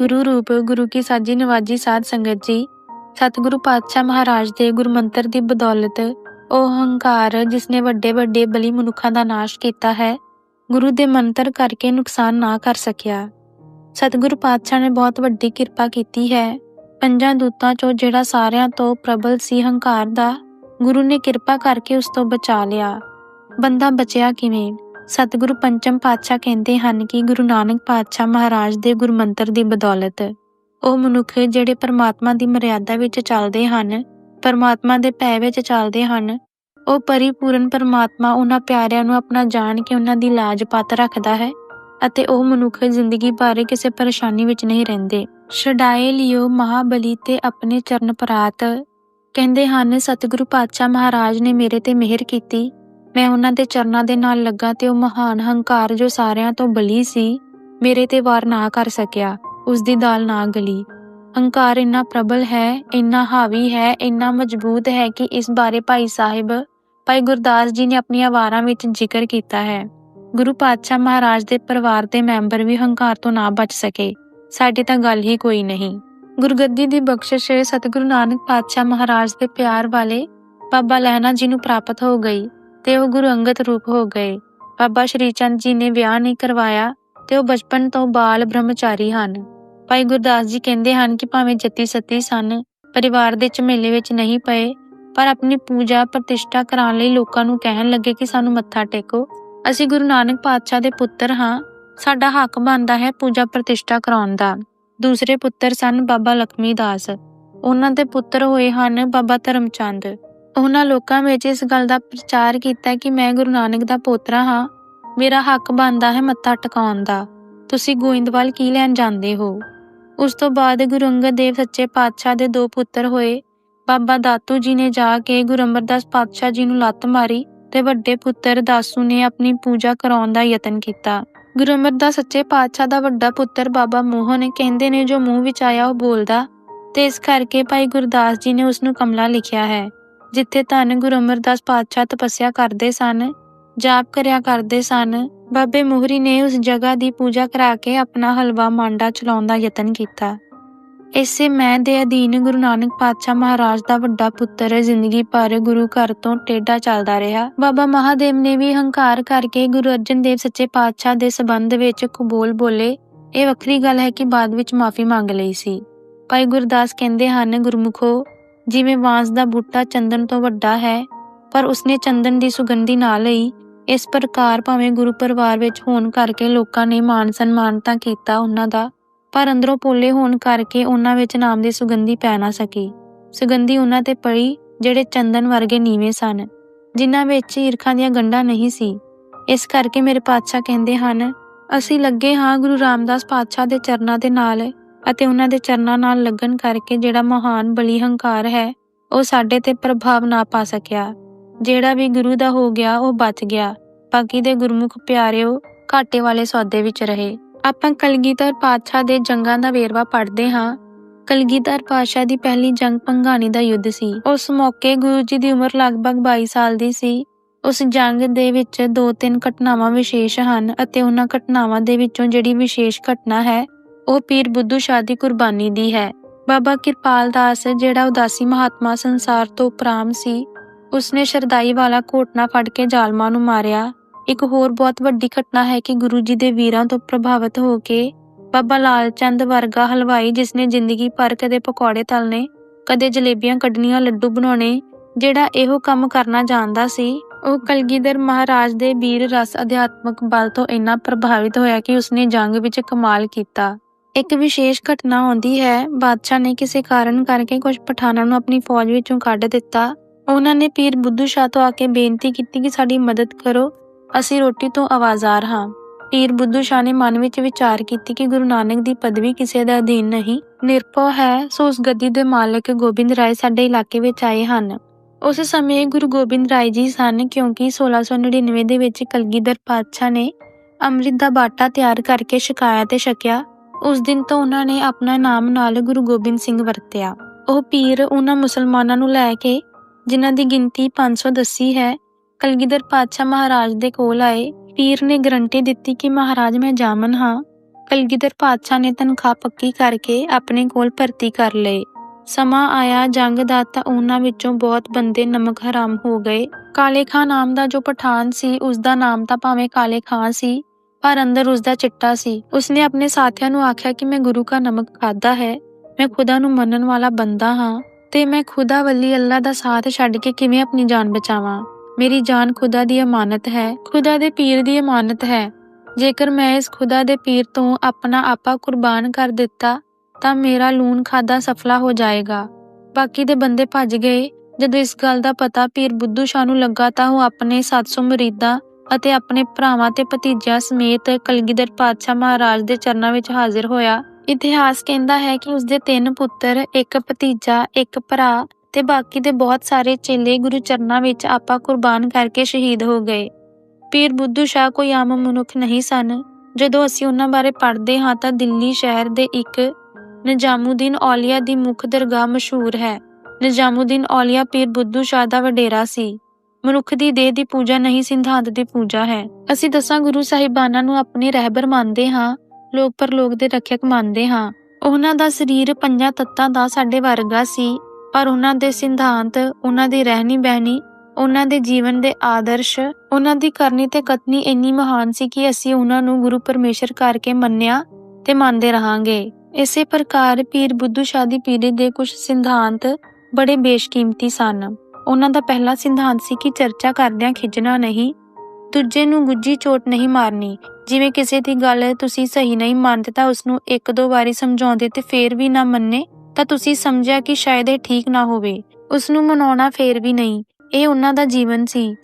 ਗੁਰੂ ਰੂਪ, ਗੁਰੂ ਕੀ ਸਾਜੀ ਨਿਵਾਜ਼ੀ ਸਾਧ ਸੰਗਤ ਜੀ, ਸਤਿਗੁਰੂ ਪਾਤਸ਼ਾਹ ਮਹਾਰਾਜ ਦੇ ਗੁਰਮੰਤਰ ਦੀ ਬਦੌਲਤ ਉਹ ਹੰਕਾਰ ਜਿਸਨੇ ਵੱਡੇ ਵੱਡੇ ਬਲੀ ਮਨੁੱਖਾਂ ਦਾ ਨਾਸ਼ ਕੀਤਾ ਹੈ, ਗੁਰੂ ਦੇ ਮੰਤਰ ਕਰਕੇ ਨੁਕਸਾਨ ਨਾ ਕਰ ਸਕਿਆ। ਸਤਿਗੁਰੂ ਪਾਤਸ਼ਾਹ ਨੇ ਬਹੁਤ ਵੱਡੀ ਕਿਰਪਾ ਕੀਤੀ ਹੈ। ਪੰਜਾਂ ਦੂਤਾਂ ਚੋਂ ਜਿਹੜਾ ਸਾਰਿਆਂ ਤੋਂ ਪ੍ਰਬਲ ਸੀ ਹੰਕਾਰ ਦਾ, ਗੁਰੂ ਨੇ ਕਿਰਪਾ ਕਰਕੇ ਉਸ ਤੋਂ ਬਚਾ ਲਿਆ। ਬੰਦਾ ਬਚਿਆ ਕਿਵੇਂ? ਸਤਿਗੁਰੂ ਪੰਚਮ ਪਾਤਸ਼ਾਹ ਕਹਿੰਦੇ ਹਨ ਕਿ ਗੁਰੂ ਨਾਨਕ ਪਾਤਸ਼ਾਹ ਮਹਾਰਾਜ ਦੇ ਗੁਰਮੰਤਰ ਦੀ ਬਦੌਲਤ। ਉਹ ਮਨੁੱਖ ਜਿਹੜੇ ਪਰਮਾਤਮਾ ਦੀ ਮਰਿਆਦਾ ਵਿੱਚ ਚੱਲਦੇ ਹਨ, ਪਰਮਾਤਮਾ ਦੇ ਭੈ ਵਿੱਚ ਚੱਲਦੇ ਹਨ, ਉਹ ਪਰਿਪੂਰਨ ਪਰਮਾਤਮਾ ਉਹਨਾਂ ਪਿਆਰਿਆਂ ਨੂੰ ਆਪਣਾ ਜਾਣ ਕੇ ਉਹਨਾਂ ਦੀ ਲਾਜ ਪਤ ਰੱਖਦਾ ਹੈ ਅਤੇ ਉਹ ਮਨੁੱਖ ਜ਼ਿੰਦਗੀ ਬਾਰੇ ਕਿਸੇ ਪਰੇਸ਼ਾਨੀ ਵਿੱਚ ਨਹੀਂ ਰਹਿੰਦੇ। ਛਡਾਏ ਲਿਓ ਮਹਾਬਲੀ ਤੇ ਆਪਣੇ ਚਰਨ ਪਰਾਤ। ਕਹਿੰਦੇ ਹਨ, ਸਤਿਗੁਰੂ ਪਾਤਸ਼ਾਹ ਮਹਾਰਾਜ ਨੇ ਮੇਰੇ ਤੇ ਮਿਹਰ ਕੀਤੀ ਮੈਂ ਉਹਨਾਂ ਦੇ ਚਰਨਾਂ ਦੇ ਨਾਲ ਲੱਗਾ ਤੇ ਉਹ ਮਹਾਨ ਹੰਕਾਰ ਜੋ ਸਾਰਿਆਂ ਤੋਂ ਬਲੀ ਸੀ, ਮੇਰੇ ਤੇ ਵਾਰ ਨਾ ਕਰ ਸਕਿਆ, ਉਸ ਦੀ ਦਾਲ ਨਾ ਗਲੀ। ਹੰਕਾਰ ਇੰਨਾ ਪ੍ਰਬਲ ਹੈ, ਇੰਨਾ ਹਾਵੀ ਹੈ, ਇੰਨਾ ਮਜ਼ਬੂਤ ਹੈ ਕਿ ਇਸ ਬਾਰੇ ਭਾਈ ਸਾਹਿਬ, ਭਾਈ ਗੁਰਦਾਸ ਜੀ ਨੇ ਆਪਣੀਆਂ ਵਾਰਾਂ ਵਿੱਚ ਜ਼ਿਕਰ ਕੀਤਾ ਹੈ। ਗੁਰੂ ਪਾਤਸ਼ਾਹ ਮਹਾਰਾਜ ਦੇ ਪਰਿਵਾਰ ਦੇ ਮੈਂਬਰ ਵੀ ਹੰਕਾਰ ਤੋਂ ਨਾ ਬਚ ਸਕੇ, ਸਾਡੀ ਤਾਂ ਗੱਲ ਹੀ ਕੋਈ ਨਹੀਂ। ਗੁਰਗੱਦੀ ਦੀ ਬਖਸ਼ਿਸ਼ ਸਤਿਗੁਰੂ ਨਾਨਕ ਪਾਤਸ਼ਾਹ ਮਹਾਰਾਜ ਦੇ ਪਿਆਰ ਵਾਲੇ ਬਾਬਾ ਲਹਿਣਾ ਜੀ ਨੂੰ ਪ੍ਰਾਪਤ ਹੋ ਗਈ। ਤੇ ਉਹ ਗੁਰੂ ਅੰਗਦ ਰੂਪ ਹੋ ਗਏ। ਬਾਬਾ ਸ਼੍ਰੀ ਚੰਦ ਜੀ ਨੇ ਵਿਆਹ ਨਹੀਂ ਕਰਵਾਇਆ ਤੇ ਉਹ ਬਚਪਨ ਤੋਂ ਬਾਲ ਬ੍ਰਹਮਚਾਰੀ ਹਨ। ਭਾਈ ਗੁਰਦਾਸ ਜੀ ਕਹਿੰਦੇ ਹਨ ਕਿ ਭਾਵੇਂ ਜੱਤੀ ਸਤੀ ਸਨ, ਪਰਿਵਾਰ ਦੇ ਝਮੇਲੇ ਵਿੱਚ ਨਹੀਂ ਪਏ, ਪਰ ਆਪਣੀ ਪੂਜਾ ਪ੍ਰਤਿਸ਼ਠਾ ਕਰਾਉਣ ਲਈ ਲੋਕਾਂ ਨੂੰ ਕਹਿਣ ਲੱਗੇ ਕਿ ਸਾਨੂੰ ਮੱਥਾ ਟੇਕੋ। ਅਸੀਂ ਗੁਰੂ ਨਾਨਕ ਪਾਤਸ਼ਾਹ ਦੇ ਪੁੱਤਰ ਹਾਂ। ਸਾਡਾ ਹੱਕ ਬਣਦਾ ਹੈ ਪੂਜਾ ਪ੍ਰਤਿਸ਼ਠਾ ਕਰਾਉਣ ਦਾ। ਦੂਸਰੇ ਪੁੱਤਰ ਸਨ ਬਾਬਾ ਲਖਮੀ ਦਾਸ। ਉਹਨਾਂ ਦੇ ਪੁੱਤਰ ਹੋਏ ਹਨ ਬਾਬਾ ਧਰਮਚੰਦ। ਉਹਨਾਂ ਲੋਕਾਂ ਵਿੱਚ ਇਸ ਗੱਲ ਦਾ ਪ੍ਰਚਾਰ ਕੀਤਾ ਕਿ ਮੈਂ ਗੁਰੂ ਨਾਨਕ ਦਾ ਪੋਤਰਾ ਹਾਂ। ਮੇਰਾ ਹੱਕ ਬਣਦਾ ਹੈ ਮੱਥਾ ਟਿਕਾਉਣ ਦਾ। ਤੁਸੀਂ ਗੋਇੰਦਵਾਲ ਕੀ ਲੈਣ ਜਾਂਦੇ ਹੋ? ਉਸ ਤੋਂ ਬਾਅਦ ਗੁਰੂ ਅੰਗਦ ਦੇਵ ਸੱਚੇ ਪਾਤਸ਼ਾਹ ਦੇ ਦੋ ਪੁੱਤਰ ਹੋਏ। ਬਾਬਾ ਦਾਤੂ ਜੀ ਨੇ ਜਾ ਕੇ ਗੁਰੂ ਅਮਰਦਾਸ ਪਾਤਸ਼ਾਹ ਜੀ ਨੂੰ ਲੱਤ ਮਾਰੀ ਤੇ ਵੱਡੇ ਪੁੱਤਰ ਦਾਸੂ ਨੇ ਆਪਣੀ ਪੂਜਾ ਕਰਾਉਣ ਦਾ ਯਤਨ ਕੀਤਾ। ਗੁਰੂ ਅਮਰਦਾਸ ਸੱਚੇ ਪਾਤਸ਼ਾਹ ਦਾ ਵੱਡਾ ਪੁੱਤਰ ਬਾਬਾ ਮੋਹਨ ਕਹਿੰਦੇ ਨੇ, ਜੋ ਮੂੰਹ ਵਿੱਚ ਆਇਆ ਉਹ ਬੋਲਦਾ। ਤੇ ਇਸ ਕਰਕੇ ਭਾਈ ਗੁਰਦਾਸ ਜੀ ਨੇ ਉਸ ਨੂੰ ਕਮਲਾ ਲਿਖਿਆ ਹੈ। ਜਿੱਥੇ ਧੰਨ ਗੁਰੂ ਅਮਰਦਾਸ ਪਾਤਸ਼ਾਹ ਤਪੱਸਿਆ ਕਰਦੇ ਸਨ, ਜਾਪ ਕਰਿਆ ਕਰਦੇ ਸਨ, ਬਾਬੇ ਮੋਹਰੀ ਨੇ ਉਸ ਜਗ੍ਹਾ ਦੀ ਪੂਜਾ ਕਰਾ ਕੇ ਆਪਣਾ ਹਲਵਾ ਮਾਂਡਾ ਚਲਾਉਣ ਦਾ ਯਤਨ ਕੀਤਾ। ਇਸੇ ਮੈਂ ਦੇ ਅਧੀਨ ਗੁਰੂ ਨਾਨਕ ਪਾਤਸ਼ਾਹ ਮਹਾਰਾਜ ਦਾ ਵੱਡਾ ਪੁੱਤਰ ਜ਼ਿੰਦਗੀ ਭਰ ਗੁਰੂ ਘਰ ਤੋਂ ਟੇਢਾ ਚੱਲਦਾ ਰਿਹਾ। ਬਾਬਾ ਮਹਾਦੇਵ ਨੇ ਵੀ ਹੰਕਾਰ ਕਰਕੇ ਗੁਰੂ ਅਰਜਨ ਦੇਵ ਸੱਚੇ ਪਾਤਸ਼ਾਹ ਦੇ ਸਬੰਧ ਵਿੱਚ ਕਬੂਲ ਬੋਲੇ। ਇਹ ਵੱਖਰੀ ਗੱਲ ਹੈ ਕਿ ਬਾਅਦ ਵਿੱਚ ਮਾਫੀ ਮੰਗ ਲਈ ਸੀ। ਭਾਈ ਗੁਰਦਾਸ ਕਹਿੰਦੇ ਹਨ, ਗੁਰਮੁਖੋ ਜਿਵੇਂ ਬਾਂਸ ਦਾ ਬੂਟਾ ਚੰਦਨ ਤੋਂ ਵੱਡਾ ਹੈ, ਪਰ ਉਸਨੇ ਚੰਦਨ ਦੀ ਸੁਗੰਧੀ ਨਾ ਲਈ, ਇਸ ਪ੍ਰਕਾਰ ਭਾਵੇਂ ਗੁਰੂ ਪਰਿਵਾਰ ਵਿੱਚ ਹੋਣ ਕਰਕੇ ਲੋਕਾਂ ਨੇ ਮਾਨ ਸਨਮਾਨ ਤਾਂ ਕੀਤਾ ਉਹਨਾਂ ਦਾ, ਪਰ ਅੰਦਰੋਂ ਪੋਲੇ ਹੋਣ ਕਰਕੇ ਉਹਨਾਂ ਵਿੱਚ ਨਾਮ ਦੀ ਸੁਗੰਧੀ ਪੈ ਨਾ ਸਕੀ। ਸੁਗੰਧੀ ਉਹਨਾਂ ਤੇ ਪੜੀ ਜਿਹੜੇ ਚੰਦਨ ਵਰਗੇ ਨੀਵੇਂ ਸਨ, ਜਿਨ੍ਹਾਂ ਵਿੱਚ ਈਰਖਾਂ ਦੀਆਂ ਗੰਢਾਂ ਨਹੀਂ ਸੀ। ਇਸ ਕਰਕੇ ਮੇਰੇ ਪਾਤਸ਼ਾਹ ਕਹਿੰਦੇ ਹਨ, ਅਸੀਂ ਲੱਗੇ ਹਾਂ ਗੁਰੂ ਰਾਮਦਾਸ ਪਾਤਸ਼ਾਹ ਦੇ ਚਰਨਾਂ ਦੇ ਨਾਲ ਅਤੇ ਉਹਨਾਂ ਦੇ ਚਰਨਾਂ ਨਾਲ ਲੱਗਣ ਕਰਕੇ ਜਿਹੜਾ ਮਹਾਨ ਬਲੀ ਹੰਕਾਰ ਹੈ, ਉਹ ਸਾਡੇ ਤੇ ਪ੍ਰਭਾਵ ਨਾ ਪਾ ਸਕਿਆ। ਜਿਹੜਾ ਵੀ ਗੁਰੂ ਦਾ ਹੋ ਗਿਆ, ਉਹ ਬਚ ਗਿਆ। ਬਾਕੀ ਦੇ ਗੁਰਮੁਖ ਪਿਆਰਿਓ, ਘਾਟੇ ਵਾਲੇ ਸੌਦੇ ਵਿੱਚ ਰਹੇ। ਆਪਾਂ ਕਲਗੀਧਰ ਪਾਤਸ਼ਾਹ ਦੇ ਜੰਗਾਂ ਦਾ ਵੇਰਵਾ ਪੜ੍ਹਦੇ ਹਾਂ। ਕਲਗੀਧਰ ਪਾਤਸ਼ਾਹ ਦੀ ਪਹਿਲੀ ਜੰਗ ਪੰਗਾਣੀ ਦਾ ਯੁੱਧ ਸੀ। ਉਸ ਮੌਕੇ ਗੁਰੂ ਜੀ ਦੀ ਉਮਰ ਲਗਭਗ 22 ਸਾਲ ਦੀ ਸੀ। ਉਸ ਜੰਗ ਦੇ ਵਿੱਚ ਦੋ ਤਿੰਨ ਘਟਨਾਵਾਂ ਵਿਸ਼ੇਸ਼ ਹਨ ਅਤੇ ਉਹਨਾਂ ਘਟਨਾਵਾਂ ਦੇ ਵਿੱਚੋਂ ਜਿਹੜੀ ਵਿਸ਼ੇਸ਼ ਘਟਨਾ ਹੈ ਉਹ ਪੀਰ ਬੁੱਧੂ ਸ਼ਾਹ ਦੀ ਕੁਰਬਾਨੀ ਦੀ ਹੈ। ਬਾਬਾ ਕਿਰਪਾਲ ਦਾਸ, ਜਿਹੜਾ ਉਦਾਸੀ ਮਹਾਤਮਾ ਸੰਸਾਰ ਤੋਂ ਪ੍ਰਾਮ ਸੀ, ਉਸਨੇ ਸ਼ਰਦਾਈ ਵਾਲਾ ਘੋਟਣਾ ਫੜ ਕੇ ਜ਼ਾਲਮਾਂ ਨੂੰ ਮਾਰਿਆ। ਇੱਕ ਹੋਰ ਬਹੁਤ ਵੱਡੀ ਘਟਨਾ ਹੈ ਕਿ ਗੁਰੂ ਜੀ ਦੇ ਵੀਰਾਂ ਤੋਂ ਪ੍ਰਭਾਵਿਤ ਹੋ ਕੇ ਬਾਬਾ ਲਾਲ ਚੰਦ ਵਰਗਾ ਹਲਵਾਈ, ਜਿਸਨੇ ਜ਼ਿੰਦਗੀ ਭਰ ਕਦੇ ਪਕੌੜੇ ਤਲਨੇ, ਕਦੇ ਜਲੇਬੀਆਂ ਕੱਢਣੀਆਂ ਲੱਡੂ ਬਣਾਉਣੇ, ਜਿਹੜਾ ਇਹੋ ਕੰਮ ਕਰਨਾ ਜਾਣਦਾ ਸੀ, ਉਹ ਕਲਗੀਧਰ ਮਹਾਰਾਜ ਦੇ ਵੀਰ ਰਸ ਅਧਿਆਤਮਕ ਬਲ ਤੋਂ ਇੰਨਾ ਪ੍ਰਭਾਵਿਤ ਹੋਇਆ ਕਿ ਉਸਨੇ ਜੰਗ ਵਿੱਚ ਕਮਾਲ ਕੀਤਾ। ਇੱਕ ਵਿਸ਼ੇਸ਼ ਘਟਨਾ ਆਉਂਦੀ ਹੈ। ਬਾਦਸ਼ਾਹ ਨੇ ਕਿਸੇ ਕਾਰਨ ਕਰਕੇ ਕੁਝ ਪਠਾਨਾਂ ਨੂੰ ਆਪਣੀ ਫੌਜ ਵਿੱਚੋਂ ਕੱਢ ਦਿੱਤਾ। ਉਹਨਾਂ ਨੇ ਪੀਰ ਬੁੱਧੂ ਸ਼ਾਹ ਤੋਂ ਆ ਕੇ ਬੇਨਤੀ ਕੀਤੀ ਕਿ ਸਾਡੀ ਮਦਦ ਕਰੋ। ਅਸੀਂ ਰੋਟੀ ਤੋਂ ਆਵਾਜ਼ਾਰ ਹਾਂ। ਪੀਰ ਬੁੱਧੂ ਸ਼ਾਹ ਨੇ ਮਨ ਵਿੱਚ ਵਿਚਾਰ ਕੀਤੀ ਕਿ ਗੁਰੂ ਨਾਨਕ ਦੀ ਪਦਵੀ ਕਿਸੇ ਦਾ ਅਧੀਨ ਨਹੀਂ। ਨਿਰਭਉ ਹੈ, ਸੋ ਉਸ ਗੱਦੀ ਦੇ ਮਾਲਕ ਗੋਬਿੰਦ ਰਾਏ ਸਾਡੇ ਇਲਾਕੇ ਵਿੱਚ ਆਏ ਹਨ। ਉਸ ਸਮੇਂ ਗੁਰੂ ਗੋਬਿੰਦ ਰਾਏ ਜੀ ਸਨ, ਕਿਉਂਕਿ 1699 ਦੇ ਵਿੱਚ ਕਲਗੀਧਰ ਪਾਤਸ਼ਾਹ ਨੇ ਅੰਮ੍ਰਿਤ ਦਾ ਬਾਟਾ ਤਿਆਰ ਕਰਕੇ ਛਕਾਇਆ ਤੇ ਛਕਿਆ। ਉਸ ਦਿਨ ਤੋਂ ਉਹਨਾਂ ਨੇ ਆਪਣਾ ਨਾਮ ਨਾਲ ਗੁਰੂ ਗੋਬਿੰਦ ਸਿੰਘ ਵਰਤਿਆ। ਉਹ ਪੀਰ ਉਹਨਾਂ ਮੁਸਲਮਾਨਾਂ ਨੂੰ ਲੈ ਕੇ, ਜਿਨ੍ਹਾਂ ਦੀ ਗਿਣਤੀ 500 ਦੱਸੀ ਹੈ, ਕਲਗੀਧਰ ਪਾਤਸ਼ਾਹ ਮਹਾਰਾਜ ਦੇ ਕੋਲ ਆਏ। ਪੀਰ ਨੇ ਗਰੰਟੀ ਦਿੱਤੀ ਕਿ ਮਹਾਰਾਜ ਮੈਂ ਜਾਮਨ ਹਾਂ। ਕਲਗੀਧਰ ਪਾਤਸ਼ਾਹ ਨੇ ਤਨਖਾਹ ਪੱਕੀ ਕਰਕੇ ਆਪਣੇ ਕੋਲ ਭਰਤੀ ਕਰ ਲਏ। ਸਮਾਂ ਆਇਆ, ਜੰਗ ਦਾ ਤਾਂ ਉਹਨਾਂ ਵਿੱਚੋਂ ਬਹੁਤ ਬੰਦੇ ਨਮਕ ਹਰਾਮ ਹੋ ਗਏ। ਕਾਲੇ ਖਾਂ ਨਾਮ ਦਾ ਜੋ ਪਠਾਨ ਸੀ ਉਸ ਦਾ ਨਾਮ ਤਾਂ ਭਾਵੇਂ ਕਾਲੇ ਖਾਂ ਸੀ ਪਰ ਅੰਦਰ ਉਸ ਦਾ ਚਿੱਟਾ ਸੀ। ਉਸਨੇ ਆਪਣੇ ਸਾਥੀਆਂ ਨੂੰ ਆਖਿਆ ਕਿ ਮੈਂ ਗੁਰੂ ਕਾ ਨਮਕ ਖਾਦਾ ਹੈ। ਮੈਂ ਖੁਦਾ ਨੂੰ ਮੰਨਣ ਵਾਲਾ ਬੰਦਾ ਹਾਂ ਤੇ ਮੈਂ ਖੁਦਾ ਵੱਲੀ ਅੱਲਾ ਦਾ ਸਾਥ ਛੱਡ ਕੇ ਕਿਵੇਂ ਆਪਣੀ ਜਾਨ ਬਚਾਵਾਂ? ਮੇਰੀ ਜਾਨ ਖੁਦਾ ਦੀ ਅਮਾਨਤ ਹੈ। ਖੁਦਾ ਦੇ ਪੀਰ ਦੀ ਅਮਾਨਤ ਹੈ। ਜੇਕਰ ਮੈਂ ਇਸ ਖੁਦਾ ਦੇ ਪੀਰ ਤੋਂ ਆਪਣਾ ਆਪਾ ਕੁਰਬਾਨ ਕਰ ਦਿੱਤਾ, ਤਾਂ ਮੇਰਾ ਲੂਣ ਖਾਦਾ ਸਫਲਾ ਹੋ ਜਾਏਗਾ। ਬਾਕੀ ਦੇ ਬੰਦੇ ਭੱਜ ਗਏ। ਜਦੋਂ ਇਸ ਗੱਲ ਦਾ ਪਤਾ ਪੀਰ ਬੁੱਧੂ ਸ਼ਾਹ ਨੂੰ ਲੱਗਾ ਤਾਂ ਉਹ ਆਪਣੇ 700 ਮੁਰੀਦਾਂ ਅਤੇ ਆਪਣੇ ਭਰਾਵਾਂ ਤੇ ਭਤੀਜਿਆਂ ਸਮੇਤ ਕਲਗੀਧਰ ਪਾਤਸ਼ਾਹ ਮਹਾਰਾਜ ਦੇ ਚਰਨਾਂ ਵਿੱਚ ਹਾਜ਼ਰ ਹੋਇਆ। ਇਤਿਹਾਸ ਕਹਿੰਦਾ ਹੈ ਕਿ ਉਸਦੇ ਤਿੰਨ ਪੁੱਤਰ, ਇੱਕ ਭਤੀਜਾ, ਇੱਕ ਭਰਾ ਤੇ ਬਾਕੀ ਦੇ ਬਹੁਤ ਸਾਰੇ ਚੇਲੇ ਗੁਰੂ ਚਰਨਾਂ ਵਿੱਚ ਆਪਾ ਕੁਰਬਾਨ ਕਰਕੇ ਸ਼ਹੀਦ ਹੋ ਗਏ। ਪੀਰ ਬੁੱਧੂ ਸ਼ਾਹ ਕੋਈ ਆਮ ਮਨੁੱਖ ਨਹੀਂ ਸਨ। ਜਦੋਂ ਅਸੀਂ ਉਹਨਾਂ ਬਾਰੇ ਪੜ੍ਹਦੇ ਹਾਂ ਤਾਂ ਦਿੱਲੀ ਸ਼ਹਿਰ ਦੇ ਇੱਕ ਨਿਜ਼ਾਮੂਦੀਨ ਔਲੀਆ ਦੀ ਮੁੱਖ ਦਰਗਾਹ ਮਸ਼ਹੂਰ ਹੈ। ਨਿਜ਼ਾਮੂਦੀਨ ਔਲੀਆ ਪੀਰ ਬੁੱਧੂ ਸ਼ਾਹ ਦਾ ਵਡੇਰਾ ਸੀ। ਮਨੁੱਖ ਦੀ ਦੇਹ ਦੀ ਪੂਜਾ ਨਹੀਂ, ਸਿਧਾਂਤ ਦੀ ਪੂਜਾ ਹੈ। ਅਸੀਂ ਦਸਾਂ ਗੁਰੂ ਸਾਹਿਬਾਨਾਂ ਨੂੰ ਆਪਣੇ ਰਹਿਬਰ ਮੰਨਦੇ ਹਾਂ, ਲੋਕ ਪਰਲੋਕ ਦੇ ਰੱਖਿਅਕ ਮੰਨਦੇ ਹਾਂ। ਉਹਨਾਂ ਦਾ ਸਰੀਰ ਪੰਜਾਂ ਤੱਤਾਂ ਦਾ ਸਾਡੇ ਵਰਗਾ ਸੀ, ਪਰ ਉਹਨਾਂ ਦੇ ਸਿਧਾਂਤ, ਉਹਨਾਂ ਦੀ ਰਹਿਣੀ ਬਹਿਣੀ, ਉਹਨਾਂ ਦੇ ਜੀਵਨ ਦੇ ਆਦਰਸ਼, ਉਹਨਾਂ ਦੀ ਕਰਨੀ ਤੇ ਕਤਨੀ ਇੰਨੀ ਮਹਾਨ ਸੀ ਕਿ ਅਸੀਂ ਉਹਨਾਂ ਨੂੰ ਗੁਰੂ ਪਰਮੇਸ਼ਰ ਕਰਕੇ ਮੰਨਿਆ ਤੇ ਮੰਨਦੇ ਰਹਾਂਗੇ। ਇਸੇ ਪ੍ਰਕਾਰ ਪੀਰ ਬੁੱਧੂ ਸ਼ਾਹ ਦੀ ਪੀੜੀ ਦੇ ਕੁਝ ਸਿਧਾਂਤ ਬੜੇ ਬੇਸ਼ਕੀਮਤੀ ਸਨ। ਉਹਨਾਂ ਦਾ ਪਹਿਲਾ ਸਿਧਾਂਤ ਸੀ ਕਿ ਚਰਚਾ ਕਰਦਿਆਂ ਖਿਜਣਾ ਨਹੀਂ, ਦੂਜੇ ਨੂੰ ਗੁੱਜੀ ਚੋਟ ਨਹੀਂ ਮਾਰਨੀ। ਜਿਵੇਂ ਕਿਸੇ ਦੀ ਗੱਲ ਤੁਸੀਂ ਸਹੀ ਨਹੀਂ ਮੰਨਦੇ ਤਾਂ ਉਸ ਨੂੰ ਇੱਕ ਦੋ ਵਾਰੀ ਸਮਝਾਉਂਦੇ ਤੇ ਫੇਰ ਵੀ ਨਾ ਮੰਨੇ, ਤਾਂ ਤੁਸੀਂ ਸਮਝਿਆ ਕਿ ਸ਼ਾਇਦ ਇਹ ਠੀਕ ਨਾ ਹੋਵੇ। ਉਸ ਨੂੰ ਮਨਾਉਣਾ ਫੇਰ ਵੀ ਨਹੀਂ। ਇਹ ਉਹਨਾਂ ਦਾ ਜੀਵਨ ਸੀ।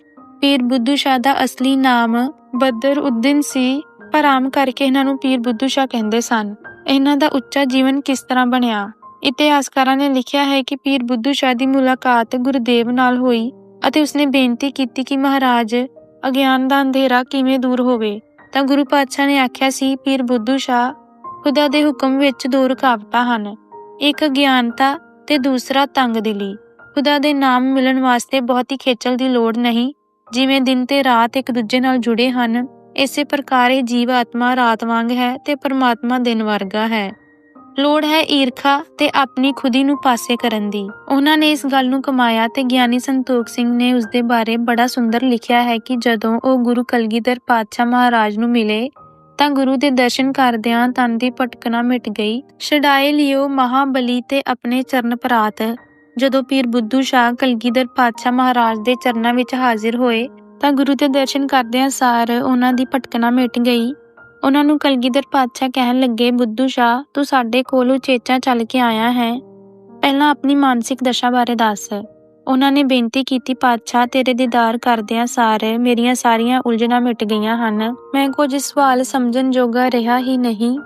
ਪੀਰ ਬੁੱਧੂ ਸ਼ਾਹ ਦਾ ਅਸਲੀ ਨਾਮ ਬਦਰ ਉਦਦੀਨ ਸੀ, ਪਰ ਆਮ ਕਰਕੇ ਇਹਨਾਂ ਨੂੰ ਪੀਰ ਬੁੱਧੂ ਸ਼ਾਹ ਕਹਿੰਦੇ ਸਨ। ਇਹਨਾਂ ਦਾ ਉੱਚਾ ਜੀਵਨ ਕਿਸ ਤਰ੍ਹਾਂ ਬਣਿਆ? ਇਤਿਹਾਸਕਾਰਾਂ ਨੇ ਲਿਖਿਆ ਹੈ ਕਿ ਪੀਰ ਬੁੱਧੂ ਸ਼ਾਹ ਦੀ ਮੁਲਾਕਾਤ ਗੁਰਦੇਵ ਨਾਲ ਹੋਈ ਅਤੇ ਉਸਨੇ ਬੇਨਤੀ ਕੀਤੀ ਕਿ ਮਹਾਰਾਜ, ਅਗਿਆਨ ਦਾ ਅੰਧੇਰਾ ਕਿਵੇਂ ਦੂਰ ਹੋਵੇ। ਤਾਂ ਗੁਰੂ ਪਾਤਸ਼ਾਹ ਨੇ ਆਖਿਆ ਸੀ, ਪੀਰ ਬੁੱਧੂ ਸ਼ਾਹ ਖੁਦਾ ਦੇ ਹੁਕਮ ਵਿੱਚ ਦੋ ਰੁਕਾਵਟਾਂ ਹਨ। ਇੱਕ ਗਿਆਨਤਾ ਤੇ ਦੂਸਰਾ ਤੰਗ ਦਿਲੀ ਖੁਦਾ ਦੇ ਨਾਮ ਮਿਲਣ ਵਾਸਤੇ ਬਹੁਤੀ ਖੇਚਲ ਦੀ ਲੋੜ ਨਹੀਂ। ਜਿਵੇਂ ਦਿਨ ਤੇ ਰਾਤ ਇੱਕ ਦੂਜੇ ਨਾਲ ਜੁੜੇ ਹਨ, ਇਸੇ ਪ੍ਰਕਾਰ ਇਹ ਜੀਵ ਆਤਮਾ ਰਾਤ ਵਾਂਗ ਹੈ ਤੇ ਪਰਮਾਤਮਾ ਦਿਨ ਵਰਗਾ ਹੈ। ਲੋੜ ਹੈ ਈਰਖਾ ਤੇ ਆਪਣੀ ਖੁਦੀ ਨੂੰ ਪਾਸੇ ਕਰਨ ਦੀ। ਉਹਨਾਂ ਨੇ ਇਸ ਗੱਲ ਨੂੰ ਕਮਾਇਆ ਤੇ ਗਿਆਨੀ ਸੰਤੋਖ ਸਿੰਘ ਨੇ ਉਸ ਦੇ ਬਾਰੇ ਬੜਾ ਸੁੰਦਰ ਲਿਖਿਆ ਹੈ ਕਿ ਜਦੋਂ ਉਹ ਗੁਰੂ ਕਲਗੀਧਰ ਪਾਤਸ਼ਾਹ ਮਹਾਰਾਜ ਨੂੰ ਮਿਲੇ, ਤਾਂ ਗੁਰੂ ਦੇ ਦਰਸ਼ਨ ਕਰਦਿਆਂ ਤਨ ਦੀ ਭਟਕਣਾ ਮਿਟ ਗਈ। ਛਡਾਏ ਲਿਓ ਮਹਾਬਲੀ ਤੇ ਆਪਣੇ ਚਰਨ ਪਰਾਤ। ਜਦੋਂ ਪੀਰ ਬੁੱਧੂ ਸ਼ਾਹ ਕਲਗੀਧਰ ਪਾਤਸ਼ਾਹ ਮਹਾਰਾਜ ਦੇ ਚਰਨਾਂ ਵਿੱਚ ਹਾਜ਼ਰ ਹੋਏ, ਤਾਂ ਗੁਰੂ ਦੇ ਦਰਸ਼ਨ ਕਰਦਿਆਂ ਸਾਰ ਉਹਨਾਂ ਦੀ ਭਟਕਣਾ ਮਿਟ ਗਈ। ਉਹਨਾਂ ਨੂੰ ਕਲਗੀਧਰ ਪਾਤਸ਼ਾਹ ਕਹਿਣ ਲੱਗੇ, ਬੁੱਧੂ ਸ਼ਾਹ, ਤੂੰ ਸਾਡੇ ਕੋਲ ਉਚੇਚਾ ਚੱਲ ਕੇ ਆਇਆ ਹੈ। ਪਹਿਲਾਂ ਆਪਣੀ ਮਾਨਸਿਕ ਦਸ਼ਾ ਬਾਰੇ ਦੱਸ। ਉਹਨਾਂ ਨੇ ਬੇਨਤੀ ਕੀਤੀ, ਪਾਤਸ਼ਾਹ, ਤੇਰੇ ਦੀਦਾਰ ਕਰਦਿਆਂ ਸਾਰ ਮੇਰੀਆਂ ਸਾਰੀਆਂ ਉਲਝਣਾਂ ਮਿਟ ਗਈਆਂ ਹਨ। ਮੈਂ ਕੁਝ ਸਵਾਲ ਸਮਝਣ ਜੋਗਾ ਰਿਹਾ ਹੀ ਨਹੀਂ।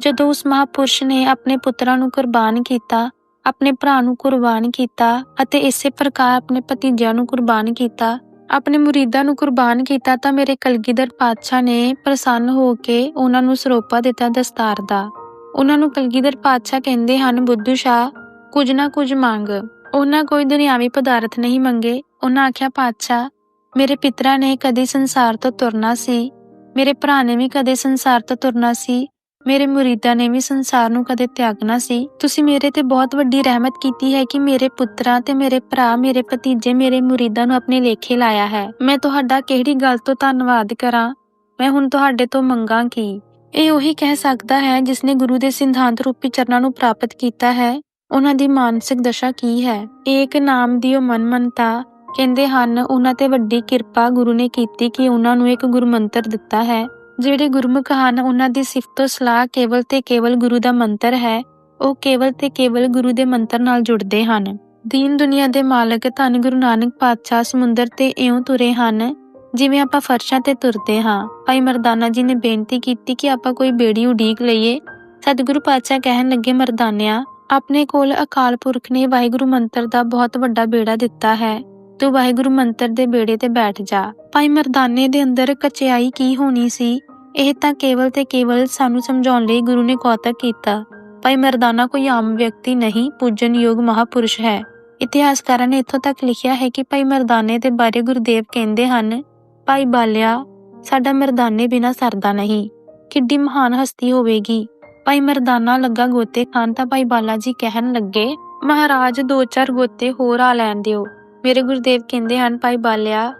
ਜਦੋਂ ਉਸ ਮਹਾਪੁਰਸ਼ ਨੇ ਆਪਣੇ ਪੁੱਤਰਾਂ ਨੂੰ ਕੁਰਬਾਨ ਕੀਤਾ, ਆਪਣੇ ਭਰਾ ਨੂੰ ਕੁਰਬਾਨ ਕੀਤਾ ਅਤੇ ਇਸੇ ਪ੍ਰਕਾਰ ਆਪਣੇ ਭਤੀਜਿਆਂ ਨੂੰ ਕੁਰਬਾਨ ਕੀਤਾ ਆਪਣੇ ਮੁਰੀਦਾਂ ਨੂੰ ਕੁਰਬਾਨ ਕੀਤਾ ਤਾਂ ਮੇਰੇ ਕਲਗੀਧਰ ਪਾਤਸ਼ਾਹ ਨੇ ਪ੍ਰਸੰਨ ਹੋ ਕੇ ਉਹਨਾਂ ਨੂੰ ਸਰੋਪਾ ਦਿੱਤਾ ਦਸਤਾਰ ਦਾ। ਉਹਨਾਂ ਨੂੰ ਕਲਗੀਧਰ ਪਾਤਸ਼ਾਹ ਕਹਿੰਦੇ ਹਨ, ਬੁੱਧੂ ਸ਼ਾਹ, ਕੁਝ ਨਾ ਕੁਝ ਮੰਗ। ਉਹਨਾਂ ਕੋਈ ਦੁਨਿਆਵੀ ਪਦਾਰਥ ਨਹੀਂ ਮੰਗੇ। ਉਹਨਾਂ ਆਖਿਆ, ਪਾਤਸ਼ਾਹ, ਮੇਰੇ ਪਿਤਰਾਂ ਨੇ ਕਦੇ ਸੰਸਾਰ ਤੋਂ ਤੁਰਨਾ ਸੀ। ਮੇਰੇ ਭਰਾ ਨੇ ਵੀ ਕਦੇ ਸੰਸਾਰ ਤੋਂ ਤੁਰਨਾ ਸੀ। ਮੇਰੇ ਮੁਰੀਦਾਂ ਨੇ ਵੀ ਸੰਸਾਰ ਨੂੰ ਕਦੇ ਤਿਆਗਣਾ ਸੀ। ਤੁਸੀਂ ਮੇਰੇ ਤੇ ਬਹੁਤ ਵੱਡੀ ਰਹਿਮਤ ਕੀਤੀ ਹੈ ਕਿ ਮੇਰੇ ਪੁੱਤਰਾਂ ਤੇ ਮੇਰੇ ਭਰਾ, ਮੇਰੇ ਭਤੀਜੇ ਮੇਰੇ ਮੁਰੀਦਾਂ ਨੂੰ ਆਪਣੇ ਲੇਖੇ ਲਾਇਆ ਹੈ। ਮੈਂ ਤੁਹਾਡਾ ਕਿਹੜੀ ਗੱਲ ਤੋਂ ਧੰਨਵਾਦ ਕਰਾਂ? ਮੈਂ ਹੁਣ ਤੁਹਾਡੇ ਤੋਂ ਮੰਗਾਂ ਕੀ? ਇਹ ਉਹੀ ਕਹਿ ਸਕਦਾ ਹੈ ਜਿਸ ਨੇ ਗੁਰੂ ਦੇ ਸਿਧਾਂਤ ਰੂਪੀ ਚਰਨਾਂ ਨੂੰ ਪ੍ਰਾਪਤ ਕੀਤਾ ਹੈ। ਉਹਨਾਂ ਦੀ ਮਾਨਸਿਕ ਦਸ਼ਾ ਕੀ ਹੈ? ਏਕ ਨਾਮ ਦੀ ਉਹ ਮਨਮਨਤਾ ਕਹਿੰਦੇ ਹਨ, ਉਹਨਾਂ ਤੇ ਵੱਡੀ ਕਿਰਪਾ ਗੁਰੂ ਨੇ ਕੀਤੀ ਕਿ ਉਹਨਾਂ ਨੂੰ ਇੱਕ ਗੁਰਮੰਤਰ ਦਿੱਤਾ ਹੈ। ਜਿਹੜੇ ਗੁਰਮੁਖ ਹਨ, ਉਹਨਾਂ ਦੀ ਸਿਫਤੋ ਸਲਾਹ ਕੇਵਲ ਤੇ ਕੇਵਲ ਗੁਰੂ ਦਾ ਮੰਤਰ ਹੈ, ਉਹ ਕੇਵਲ ਤੇ ਕੇਵਲ ਗੁਰੂ ਦੇ ਮੰਤਰ ਨਾਲ ਜੁੜਦੇ ਹਨ। ਦੀਨ ਦੁਨੀਆ ਦੇ ਮਾਲਕ ਧੰਨ ਗੁਰੂ ਨਾਨਕ ਪਾਤਸ਼ਾਹ ਸਮੁੰਦਰ ਤੇ ਇਉਂ ਤੁਰੇ ਹਨ, ਜਿਵੇਂ ਆਪਾਂ ਫਰਸ਼ਾਂ ਤੇ ਤੁਰਦੇ ਹਾਂ। ਭਾਈ ਮਰਦਾਨਾ ਜੀ ਨੇ ਬੇਨਤੀ ਕੀਤੀ ਕਿ ਆਪਾਂ ਕੋਈ ਬੇੜੀ ਉਡੀਕ ਲਈਏ। ਸਤਿਗੁਰੂ ਪਾਤਸ਼ਾਹ ਕਹਿਣ ਲੱਗੇ, ਮਰਦਾਨਿਆ, ਆਪਣੇ ਕੋਲ ਅਕਾਲ ਪੁਰਖ ਨੇ ਵਾਹਿਗੁਰੂ ਮੰਤਰ ਦਾ ਬਹੁਤ ਵੱਡਾ ਬੇੜਾ ਦਿੱਤਾ ਹੈ। ਤੂੰ ਵਾਹਿਗੁਰੂ ਮੰਤਰ ਦੇ ਬੇੜੇ ਤੇ ਬੈਠ ਜਾ। ਭਾਈ ਮਰਦਾਨੇ ਦੇ ਅੰਦਰ ਕਚਿਆਈ ਕੀ ਹੋਣੀ ਸੀ? ਇਹ ਤਾਂ ਕੇਵਲ ਤੇ ਕੇਵਲ ਸਾਨੂੰ ਸਮਝਾਉਣ ਲਈ ਗੁਰੂ ਨੇ ਕੌਤਕ ਕੀਤਾ। ਭਾਈ ਮਰਦਾਨਾ ਕੋਈ ਆਮ ਵਿਅਕਤੀ ਨਹੀਂ, ਪੂਜਨਯੋਗ ਮਹਾਪੁਰਸ਼ ਹੈ। ਇਤਿਹਾਸਕਾਰਾਂ ਨੇ ਇੱਥੋਂ ਤੱਕ ਲਿਖਿਆ ਹੈ ਕਿ ਭਾਈ ਮਰਦਾਨੇ ਦੇ ਬਾਰੇ ਗੁਰਦੇਵ ਕਹਿੰਦੇ ਹਨ, ਭਾਈ ਬਾਲਿਆ, ਸਾਡਾ ਮਰਦਾਨੇ ਬਿਨਾ ਸਰਦਾ ਨਹੀਂ। ਕਿੱਡੀ ਮਹਾਨ ਹਸਤੀ ਹੋਵੇਗੀ। ਭਾਈ ਮਰਦਾਨਾ ਲੱਗਾ ਗੋਤੇ ਖਾਨ ਤਾਂ ਭਾਈ ਬਾਲਾ ਜੀ ਕਹਿਣ ਲੱਗੇ, ਮਹਾਰਾਜ ਦੋ ਚਾਰ ਗੋਤੇ ਹੋਰ ਆ ਲੈਣ ਦਿਓ। ਮੇਰੇ ਗੁਰਦੇਵ ਕਹਿੰਦੇ ਹਨ, ਭਾਈ ਬਾਲਿਆ,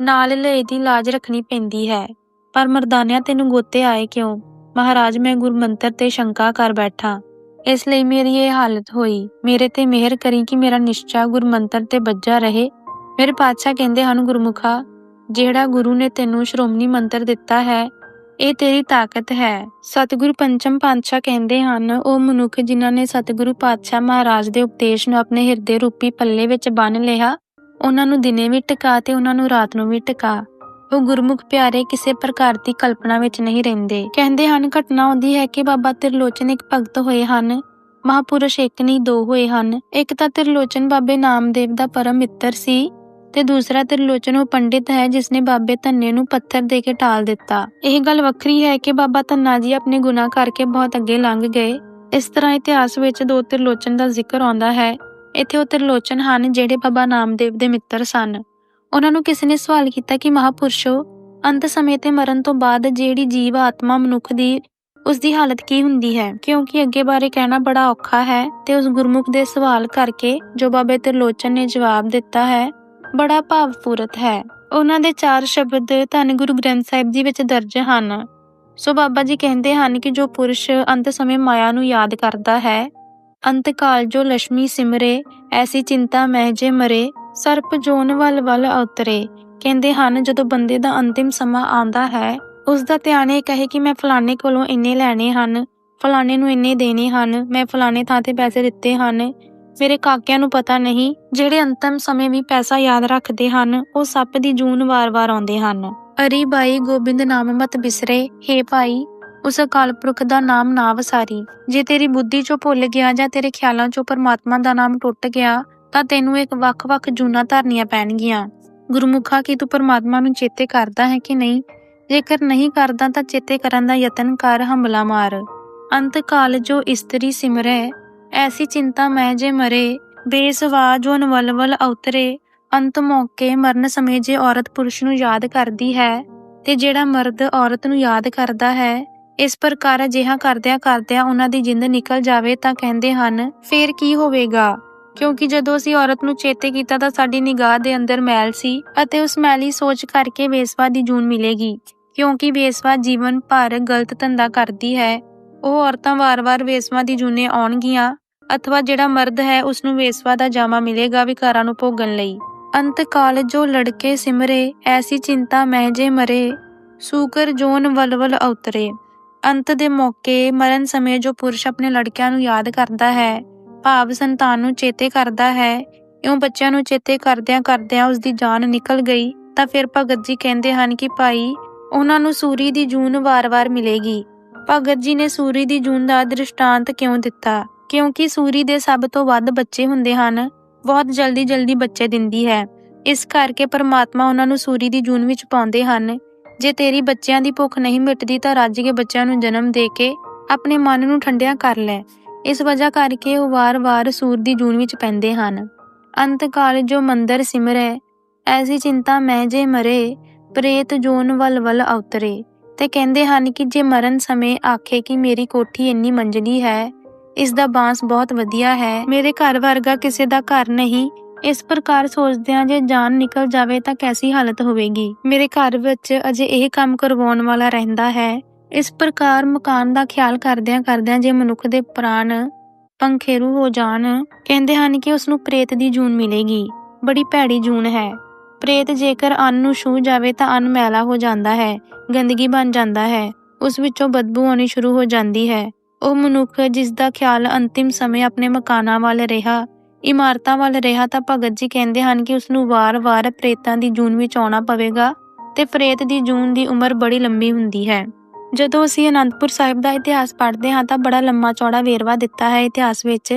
ਨਾਲ ਲਏ ਦੀ ਲਾਜ ਰੱਖਣੀ ਪੈਂਦੀ ਹੈ, ਪਰ ਮਰਦਾਨਿਆਂ ਤੈਨੂੰ ਗੋਤੇ ਆਏ ਕਿਉਂ? ਮਹਾਰਾਜ, ਮੈਂ ਗੁਰਮੰਤਰ ਤੇ ਸ਼ੰਕਾ ਕਰ ਬੈਠਾ। ਇਸ ਲਈ ਮੇਰੀ ਇਹ ਹਾਲਤ ਹੋਈ। ਮੇਰੇ ਤੇ ਮਿਹਰ ਕਰੀ ਕਿ ਮੇਰਾ ਨਿਸ਼ਚਾ ਗੁਰਮੰਤਰ ਤੇ ਬੱਜਾ ਰਹੇ। ਮੇਰੇ ਪਾਤਸ਼ਾਹ ਕਹਿੰਦੇ ਹਨ, ਗੁਰਮੁਖਾ, ਜਿਹੜਾ ਗੁਰੂ ਨੇ ਤੈਨੂੰ ਸ਼੍ਰੋਮਣੀ ਮੰਤਰ ਦਿੱਤਾ ਹੈ ਇਹ ਤੇਰੀ ਤਾਕਤ ਹੈ। ਸਤਿਗੁਰੂ ਪੰਚਮ ਪਾਤਸ਼ਾਹ ਕਹਿੰਦੇ ਹਨ, ਉਹ ਮਨੁੱਖ ਜਿਨ੍ਹਾਂ ਨੇ ਸਤਿਗੁਰੂ ਪਾਤਸ਼ਾਹ ਮਹਾਰਾਜ ਦੇ ਉਪਦੇਸ਼ ਨੂੰ ਆਪਣੇ ਹਿਰਦੇ ਰੂਪੀ ਪੱਲੇ ਵਿੱਚ ਬੰਨ ਲਿਆ, ਉਹਨਾਂ ਨੂੰ ਦਿਨੇ ਵੀ ਟਿਕਾ ਤੇ ਉਹਨਾਂ ਨੂੰ ਰਾਤ ਨੂੰ ਵੀ ਟਿਕਾ। ਉਹ ਗੁਰਮੁਖ ਪਿਆਰੇ ਕਿਸੇ ਪ੍ਰਕਾਰ ਦੀ ਕਲਪਨਾ ਵਿੱਚ ਨਹੀਂ ਰਹਿੰਦੇ। ਕਹਿੰਦੇ ਹਨ, ਘਟਨਾ ਆਉਂਦੀ ਹੈ ਕਿ ਬਾਬਾ ਤਿਰਲੋਚਨ ਇੱਕ ਭਗਤ ਹੋਏ ਹਨ। ਮਹਾਪੁਰਸ਼ ਇੱਕ ਨਹੀਂ, ਦੋ ਹੋਏ ਹਨ। ਇੱਕ ਤਾਂ ਤਿਰਲੋਚਨ ਬਾਬੇ ਨਾਮਦੇਵ ਦਾ ਪਰਮ ਮਿੱਤਰ ਸੀ। ਤੇ ਦੂਸਰਾ ਤਿਰਲੋਚਨ ਉਹ ਪੰਡਿਤ ਹੈ ਜਿਸਨੇ ਬਾਬੇ ਧੰਨੇ ਨੂੰ ਪੱਥਰ ਦੇ ਕੇ ਟਾਲ ਦਿੱਤਾ। ਇਹ ਗੱਲ ਵੱਖਰੀ ਹੈ ਕਿ ਬਾਬਾ ਧੰਨਾ ਜੀ ਆਪਣੇ ਗੁਨਾਹ ਕਰਕੇ ਬਹੁਤ ਅੱਗੇ ਲੰਘ ਗਏ। ਇਸ ਤਰ੍ਹਾਂ ਇਤਿਹਾਸ ਵਿੱਚ ਦੋ ਤਿਰਲੋਚਨ ਦਾ ਜ਼ਿਕਰ ਆਉਂਦਾ ਹੈ। ਇੱਥੇ ਉਹ ਤਿਰਲੋਚਨ ਹਨ ਜਿਹੜੇ ਬਾਬਾ ਨਾਮਦੇਵ ਦੇ ਮਿੱਤਰ ਸਨ। ਉਹਨਾਂ ਨੂੰ ਕਿਸੇ ਨੇ ਸਵਾਲ ਕੀਤਾ ਕਿ ਮਹਾਪੁਰਸ਼ੋ ਅੰਤ ਸਮੇਂ ਤੇ ਮਰਨ ਤੋਂ ਬਾਅਦ ਜਿਹੜੀ ਜੀਵ ਆਤਮਾ ਮਨੁੱਖ ਦੀ ਉਸ ਦੀ ਹਾਲਤ ਕੀ ਹੁੰਦੀ ਹੈ? ਕਿਉਂਕਿ ਅੱਗੇ ਬਾਰੇ ਕਹਿਣਾ ਬੜਾ ਔਖਾ ਹੈ ਤੇ ਉਸ ਗੁਰਮੁਖ ਦੇ ਸਵਾਲ ਕਰਕੇ ਜੋ ਬਾਬੇ ਤਿਰਲੋਚਨ ਨੇ ਜਵਾਬ ਦਿੱਤਾ ਹੈ ਬੜਾ ਭਾਵਪੂਰਤ ਹੈ। ਉਹਨਾਂ ਦੇ ਚਾਰ ਸ਼ਬਦ ਧੰਨ ਗੁਰੂ ਗ੍ਰੰਥ ਸਾਹਿਬ ਜੀ ਵਿੱਚ ਦਰਜ ਹਨ। ਸੋ ਬਾਬਾ ਜੀ ਕਹਿੰਦੇ ਹਨ ਕਿ ਜੋ ਪੁਰਸ਼ ਅੰਤ ਸਮੇਂ ਮਾਇਆ ਨੂੰ ਯਾਦ ਕਰਦਾ ਹੈ, ਅੰਤ ਕਾਲ ਜੋ ਲక్ష్ਮੀ ਸਿਮਰੇ, ਐਸੀ ਚਿੰਤਾ ਮਹਿ ਜੇ ਮਰੇ, ਸਰਪ ਜੋਨ ਵੱਲ ਵੱਲ ਉਤਰੇ ਕਹਿੰਦੇ ਹਨ, ਜਦੋਂ ਬੰਦੇ ਦਾ ਅੰਤਿਮ ਸਮਾਂ ਆਉਂਦਾ ਹੈ ਉਸ ਦਾ ਧਿਆਨ ਇਹ ਕਹੇ ਕਿ ਮੈਂ ਫਲਾਣੇ ਕੋਲੋਂ ਇੰਨੇ ਲੈਣੇ ਹਨ, ਫਲਾਣੇ ਨੂੰ ਇੰਨੇ ਦੇਣੇ ਹਨ, ਮੈਂ ਫਲਾਣੇ ਥਾਂ ਤੇ ਪੈਸੇ ਦਿੱਤੇ ਹਨ ਮੇਰੇ ਕਾਕਿਆਂ ਨੂੰ ਪਤਾ ਨਹੀਂ, ਜਿਹੜੇ ਅੰਤਮ ਸਮੇਂ ਵੀ ਪੈਸਾ ਯਾਦ ਰੱਖਦੇ ਹਨ, ਉਹ ਸੱਪ ਦੀ ਜੂਨ ਵਾਰ-ਵਾਰ ਆਉਂਦੇ ਹਨ। ਅਰੀ ਬਾਈ ਗੋਬਿੰਦ ਨਾਮ ਮਤ ਬਿਸਰੇ, ਹੇ ਭਾਈ, ਉਸ ਅਕਾਲ ਪੁਰਖ ਦਾ ਨਾਮ ਨਾ ਵਸਾਰੀ। ਜੇ ਤੇਰੀ ਬੁੱਧੀ ਚੋਂ ਭੁੱਲ ਗਿਆ ਜਾਂ ਤੇਰੇ ਖਿਆਲਾਂ ਚੋਂ ਪਰਮਾਤਮਾ ਦਾ ਨਾਮ ਟੁੱਟ ਗਿਆ, ਤਾਂ ਤੈਨੂੰ ਇੱਕ ਵੱਖ-ਵੱਖ ਜੂਨਾ ਧਰਨੀਆਂ ਪੈਣਗੀਆਂ। ਗੁਰਮੁਖਾ, ਕੀ ਤੂੰ ਪਰਮਾਤਮਾ ਨੂੰ ਚੇਤੇ ਕਰਦਾ ਹੈ ਕਿ ਨਹੀਂ? ਜੇਕਰ ਨਹੀਂ ਕਰਦਾ ਤਾਂ ਚੇਤੇ ਕਰਨ ਦਾ ਯਤਨ ਕਰ ਹੰਬਲਾ ਮਾਰ। ਅੰਤ ਕਾਲ ਜੋ ਇਸਤਰੀ ਸਿਮਰੈ ਐਸੀ ਚਿੰਤਾ ਮੈਂ ਜੇ ਮਰੇ ਬੇਸਵਾ ਜੋ ਨਵਲਵਲ ਉਤਰੇ ਅੰਤ ਮੌਕੇ ਮਰਨ ਸਮੇਂ ਜੇ ਔਰਤ ਪੁਰਸ਼ ਨੂੰ ਯਾਦ ਕਰਦੀ ਹੈ, ਤੇ ਜਿਹੜਾ ਮਰਦ ਔਰਤ ਨੂੰ ਯਾਦ ਕਰਦਾ ਹੈ, ਇਸ ਪ੍ਰਕਾਰ ਅਜਿਹਾ ਕਰਦਿਆਂ ਕਰਦਿਆਂ ਉਹਨਾਂ ਦੀ ਜਿੰਦ ਨਿਕਲ ਜਾਵੇ ਤਾਂ ਕਹਿੰਦੇ ਹਨ, ਫੇਰ ਕੀ ਹੋਵੇਗਾ? ਕਿਉਂਕਿ ਜਦੋਂ ਅਸੀਂ ਔਰਤ ਨੂੰ ਚੇਤੇ ਕੀਤਾ ਤਾਂ ਸਾਡੀ ਨਿਗਾਹ ਦੇ ਅੰਦਰ ਮੈਲ ਸੀ ਅਤੇ ਉਸ ਮੈਲੀ ਸੋਚ ਕਰਕੇ ਬੇਸਵਾ ਦੀ ਜੂਨ ਮਿਲੇਗੀ, ਕਿਉਂਕਿ ਬੇਸਵਾ ਜੀਵਨ ਭਰ ਗਲਤ ਧੰਦਾ ਕਰਦੀ ਹੈ ਉਹ ਔਰਤਾਂ ਵਾਰ-ਵਾਰ ਵੇਸਵਾ ਦੀ ਜੂਨੇ ਆਉਣਗੀਆਂ, ਅਥਵਾ ਜਿਹੜਾ ਮਰਦ ਹੈ ਉਸ ਨੂੰ ਵੇਸਵਾ ਦਾ ਜਾਮਾ ਮਿਲੇਗਾ ਵਿਕਾਰਾਂ ਨੂੰ ਭੋਗਣ ਲਈ। ਅੰਤ ਕਾਲ ਜੋ ਲੜਕੇ ਸਿਮਰੇ, ਐਸੀ ਚਿੰਤਾ ਮਹਿਜੇ ਮਰੇ, ਸੂਕਰ ਜੋਨ ਵਲਵਲ ਉਤਰੇ ਅੰਤ ਦੇ ਮੌਕੇ ਮਰਨ ਸਮੇਂ ਜੋ ਪੁਰਸ਼ ਆਪਣੇ ਲੜਕਿਆਂ ਨੂੰ ਯਾਦ ਕਰਦਾ ਹੈ, ਭਾਵ ਸੰਤਾਨ ਨੂੰ ਚੇਤੇ ਕਰਦਾ ਹੈ, ਇਉਂ ਬੱਚਿਆਂ ਨੂੰ ਚੇਤੇ ਕਰਦਿਆਂ ਕਰਦਿਆਂ ਉਸ ਦੀ ਜਾਨ ਨਿਕਲ ਗਈ, ਤਾਂ ਫਿਰ ਭਗਤ ਜੀ ਕਹਿੰਦੇ ਹਨ ਕਿ ਭਾਈ, ਉਹਨਾਂ ਨੂੰ ਸੂਰੀ ਦੀ ਜੂਨ ਵਾਰ-ਵਾਰ ਮਿਲੇਗੀ। ਭਗਤ ਜੀ ਨੇ ਸੂਰੀ ਦੀ ਜੂਨ ਦਾ ਦ੍ਰਿਸ਼ਟਾਂਤ ਕਿਉਂ ਦਿੱਤਾ? ਕਿਉਂਕਿ ਸੂਰੀ ਦੇ ਸਭ ਤੋਂ ਵੱਧ ਬੱਚੇ ਹੁੰਦੇ ਹਨ। ਬਹੁਤ ਜਲਦੀ ਜਲਦੀ ਬੱਚੇ ਦਿੰਦੀ ਹੈ। ਇਸ ਕਰਕੇ ਪਰਮਾਤਮਾ ਉਹਨਾਂ ਨੂੰ ਸੂਰੀ ਦੀ ਜੂਨ ਵਿੱਚ ਪਾਉਂਦੇ ਹਨ। ਜੇ ਤੇਰੀ ਬੱਚਿਆਂ ਦੀ ਭੁੱਖ ਨਹੀਂ ਮਿਟਦੀ ਤਾਂ ਰੱਜ ਕੇ ਬੱਚਿਆਂ ਨੂੰ ਜਨਮ ਦੇ ਕੇ ਆਪਣੇ ਮਨ ਨੂੰ ਠੰਡਿਆ ਕਰ ਲੈ। ਇਸ ਵਜ੍ਹਾ ਕਰਕੇ ਉਹ ਵਾਰ-ਵਾਰ ਸੂਰ ਦੀ ਜੂਨ ਵਿੱਚ ਪੈਂਦੇ ਹਨ। ਅੰਤ ਕਾਲ ਜੋ ਮੰਦਰ ਸਿਮਰੈ, ਐਸੀ ਚਿੰਤਾ ਮੈਂ ਜੇ ਮਰੇ, ਪ੍ਰੇਤ ਜੋਨ ਵੱਲ ਵੱਲ ਉਤਰੇ ਤੇ ਕਹਿੰਦੇ ਹਨ ਕਿ ਜੇ ਮਰਨ ਸਮੇਂ ਆਖੇ ਕਿ ਮੇਰੀ ਕੋਠੀ ਇੰਨੀ ਮੰਜ਼ਲੀ ਹੈ, ਇਸ ਦਾ ਬਾਂਸ ਬਹੁਤ ਵਧੀਆ ਹੈ, ਮੇਰੇ ਘਰ ਵਰਗਾ ਕਿਸੇ ਦਾ ਘਰ ਨਹੀਂ। ਇਸ ਪ੍ਰਕਾਰ ਸੋਚਦਿਆਂ ਜੇ ਜਾਨ ਨਿਕਲ ਜਾਵੇ ਤਾਂ ਕੈਸੀ ਹਾਲਤ ਹੋਵੇਗੀ? ਮੇਰੇ ਘਰ ਵਿੱਚ ਅਜੇ ਇਹ ਕੰਮ ਕਰਵਾਉਣ ਵਾਲਾ ਰਹਿੰਦਾ ਹੈ। ਇਸ ਪ੍ਰਕਾਰ ਮਕਾਨ ਦਾ ਖਿਆਲ ਕਰਦਿਆਂ ਕਰਦਿਆਂ ਜੇ ਮਨੁੱਖ ਦੇ ਪ੍ਰਾਣ ਪੰਖੇਰੂ ਹੋ ਜਾਣ, ਕਹਿੰਦੇ ਹਨ ਕਿ ਉਸ ਨੂੰ ਪ੍ਰੇਤ ਦੀ ਜੂਨ ਮਿਲੇਗੀ। ਬੜੀ ਭੈੜੀ ਜੂਨ ਹੈ। ਪ੍ਰੇਤ ਜੇਕਰ ਅੰਨ ਨੂੰ ਛੂ ਜਾਵੇ ਤਾਂ ਅੰਨ ਮੈਲਾ ਹੋ ਜਾਂਦਾ ਹੈ, ਗੰਦਗੀ ਬਣ ਜਾਂਦਾ ਹੈ, ਉਸ ਵਿੱਚੋਂ ਬਦਬੂ ਆਉਣੀ ਸ਼ੁਰੂ ਹੋ ਜਾਂਦੀ ਹੈ। ਉਹ ਮਨੁੱਖ ਜਿਸ ਦਾ ਖਿਆਲ ਅੰਤਿਮ ਸਮੇਂ ਆਪਣੇ ਮਕਾਨਾਂ ਵੱਲ ਰਿਹਾ, ਇਮਾਰਤਾਂ ਵੱਲ ਰਿਹਾ ਤਾਂ ਭਗਤ ਜੀ ਕਹਿੰਦੇ ਹਨ ਕਿ ਉਸ ਨੂੰ ਵਾਰ-ਵਾਰ ਪ੍ਰੇਤਾਂ ਦੀ ਜੂਨ ਵਿੱਚ ਆਉਣਾ ਪਵੇਗਾ ਤੇ ਪ੍ਰੇਤ ਦੀ ਜੂਨ ਦੀ ਉਮਰ ਬੜੀ ਲੰਬੀ ਹੁੰਦੀ ਹੈ। ਜਦੋਂ ਅਸੀਂ ਅਨੰਦਪੁਰ ਸਾਹਿਬ ਦਾ ਇਤਿਹਾਸ ਪੜ੍ਹਦੇ ਹਾਂ ਤਾਂ ਬੜਾ ਲੰਮਾ ਚੌੜਾ ਵੇਰਵਾ ਦਿੱਤਾ ਹੈ ਇਤਿਹਾਸ ਵਿੱਚ।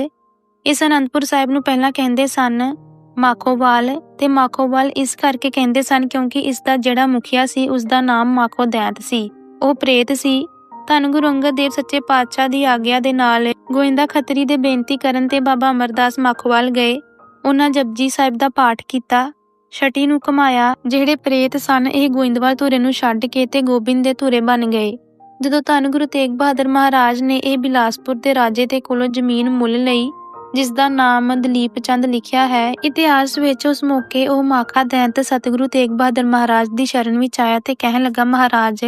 ਇਸ ਅਨੰਦਪੁਰ ਸਾਹਿਬ ਨੂੰ ਪਹਿਲਾਂ ਕਹਿੰਦੇ ਸਨ ਮਾਖੋਵਾਲ ਤੇ ਮਾਖੋਵਾਲ ਇਸ ਕਰਕੇ ਕਹਿੰਦੇ ਸਨ ਕਿਉਂਕਿ ਇਸ ਦਾ ਜਿਹੜਾ ਮੁਖੀਆ ਸੀ ਉਸ ਦਾ ਨਾਮ ਮਾਖੋ ਦੈਂਤ ਸੀ। ਉਹ ਪ੍ਰੇਤ ਸੀ। ਧੰਨ ਗੁਰੂ ਅੰਗਦ ਦੇਵ ਸੱਚੇ ਪਾਤਸ਼ਾਹ ਦੀ ਆਗਿਆ ਦੇ ਨਾਲ ਗੋਇੰਦਾ ਖੱਤਰੀ ਦੇ ਬੇਨਤੀ ਕਰਨ ਤੇ ਬਾਬਾ ਅਮਰਦਾਸ ਮਾਖੋਵਾਲ ਗਏ। ਉਹਨਾਂ ਜਪਜੀ ਸਾਹਿਬ ਦਾ ਪਾਠ ਕੀਤਾ। ਛਟੀ ਨੂੰ ਕਮਾਇਆ ਜਿਹੜੇ ਪ੍ਰੇਤ ਸਨ, ਇਹ ਗੋਇੰਦਵਾਲ ਧੁਰੇ ਨੂੰ ਛੱਡ ਕੇ ਤੇ ਗੋਬਿੰਦ ਦੇ ਧੁਰੇ ਬਣ ਗਏ। ਜਦੋਂ ਧੰਨ ਗੁਰੂ ਤੇਗ ਬਹਾਦਰ ਮਹਾਰਾਜ ਨੇ ਇਹ ਬਿਲਾਸਪੁਰ ਦੇ ਰਾਜੇ ਦੇ ਕੋਲੋਂ ਜ਼ਮੀਨ ਮੁੱਲ ਲਈ ਜਿਸ ਦਾ ਨਾਮ ਦਲੀਪ ਚੰਦ ਲਿਖਿਆ ਹੈ। ਇਤਿਹਾਸ ਵਿੱਚ ਉਸ ਮੌਕੇ ਉਹ ਮਾਖਾ ਦੈਂਤ ਸਤਿਗੁਰੂ ਤੇਗ ਬਹਾਦਰ ਮਹਾਰਾਜ ਦੀ ਸ਼ਰਨ ਵਿੱਚ ਆਇਆ ਤੇ ਕਹਿਣ ਲੱਗਾ, ਮਹਾਰਾਜ,